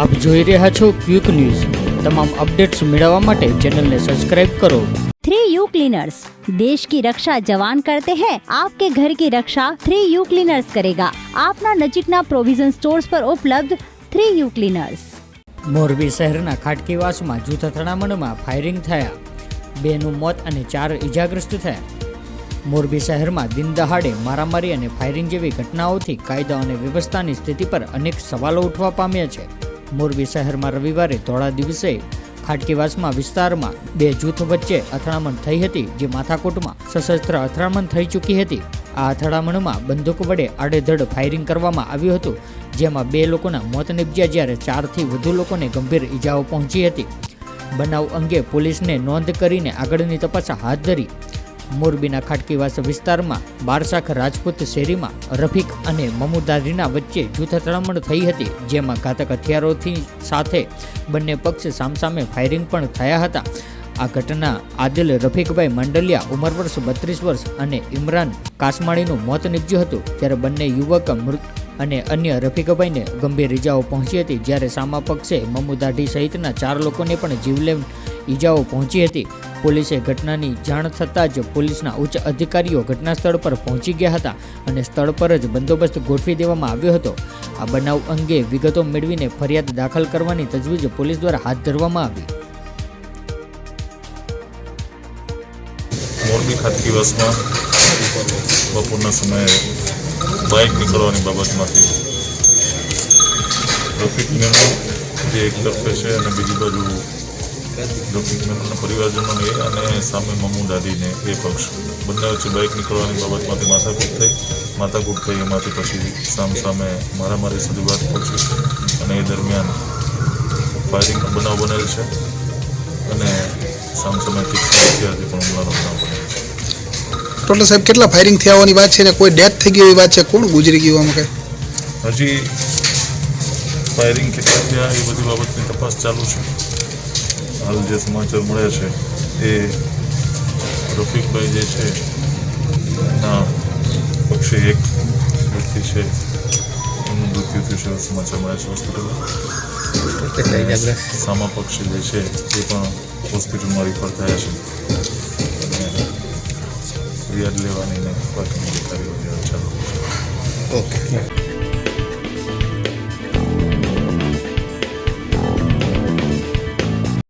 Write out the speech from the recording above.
આપ જોઈ રહ્યા છો ક્વિક ન્યૂઝ. તમામ અપડેટ્સ મેળવવા માટે ચેનલને સબસ્ક્રાઇબ કરો. થ્રી यू क्लीनर्स देश की रक्षा जवान करते हैं आपके ઘર કી રક્ષા થ્રી यू ક્લીનર્સ કરેગા. આપના નજીકના પ્રોવિઝન સ્ટોર્સ પર ઉપલબ્ધ થ્રી યુ ક્લીનર્સ. મોરબી શહેરના ખાટકીવાસમાં જૂથ અથડામણમાં ફાયરિંગ થયા. બેનું મોત અને ચાર ઇજાગ્રસ્ત થયા. મોરબી શહેરમાં દિન દહાડે મારામારી અને ફાયરિંગ જેવી ઘટનાઓથી કાયદા અને વ્યવસ્થાની સ્થિતિ પર અનેક સવાલો ઉઠવા પામ્યા છે. મોરબી શહેરમાં રવિવારે ધોળા દિવસે ખાટકીવાસમાં વિસ્તારમાં બે જૂથ વચ્ચે અથડામણ થઈ હતી, જે માથાકૂટમાં સશસ્ત્ર અથડામણ થઈ ચૂકી હતી. આ અથડામણમાં બંદૂક વડે આડેધડ ફાયરિંગ કરવામાં આવ્યું હતું, જેમાં બે લોકોના મોત નિપજ્યા જ્યારે ચારથી વધુ લોકોને ગંભીર ઈજાઓ પહોંચી હતી. બનાવ અંગે પોલીસને નોંધ કરીને આગળની તપાસ હાથ ધરી મોરબીના ખાટકીવાસ વિસ્તારમાં બારશાખ રાજપૂત શેરીમાં રફીક અને મમુદારીના વચ્ચે જૂથ અથડામણ થઈ હતી, જેમાં ઘાતક હથિયારોથી સાથે બંને પક્ષ સામસામે ફાયરિંગ પણ થયા હતા. આ ઘટના આદિલ રફીકભાઈ મંડલિયા ઉંમર વર્ષ બત્રીસ વર્ષ અને ઇમરાન કાસમાણીનું મોત નીપજ્યું હતું ત્યારે બંને યુવક મૃત અને અન્ય રફીકભાઈને ગંભીર ઈજાઓ પહોંચી હતી, જ્યારે સામા પક્ષે મમુદાઢી સહિતના ચાર લોકોને પણ જીવલેણ ઈજાઓ પહોંચી હતી. પોલીસે ઘટનાની જાણ થતાં જ પોલીસના ઉચ્ચ અધિકારીઓ ઘટના સ્થળ પર પહોંચી ગયા હતા અને સ્થળ પર જ બંદોબસ્ત ગોઠવી દેવામાં આવ્યો હતો. આ બનાવ અંગે વિગતો મેળવીને ફરિયાદ દાખલ કરવાની તજવીજ પોલીસ દ્વારા હાથ ધરવામાં આવી. મોરબી ખાટકી બસમાં બપોરના સમયે બાઇક નીકળવાની બાબતમાંથી ટ્રાફિક નિયમો જે એક તરફે છે અને બીજી બાજુ મેમોના પરિવારજનો એ અને સામે મમ્મુ દાદીને એ પક્ષ. બંને વચ્ચે બાઇક નીકળવાની બાબતમાંથી માથાકૂટ થઈ. માથાકૂટ થઈ એમાંથી પછી સામ સામે મારામારી સુધી વાત પહોંચી. અને એ દરમિયાન ફાયરિંગનો બનાવ બનેલ છે. અને સામસામે હથિયારથી પણ હુમલાનો બનાવ બનેલ છે. ટોટલ સાહેબ કેટલા ફાયરિંગ થયા હોવાની વાત છે ને કોઈ ડેથ થઈ ગઈ એવી વાત છે? કોણ ગુજરી ગયું આમાં કઈ? હજી ફાયરિંગ કેટલા થયા એ બધી બાબતની તપાસ ચાલુ છે. હાલ જે સમાચાર મળ્યા છે એ રફીકભાઈ જે છે એના પક્ષે એક વ્યક્તિ છે એનું મૃત્યુ થયું છે સમાચાર મળ્યા છે હોસ્પિટલમાં સામા પક્ષી જે છે એ પણ હોસ્પિટલમાં રિફર થયા છે. અને ફરિયાદ લેવાની ને બાકીની કાર્યવાહી ચાલુ ઓકે.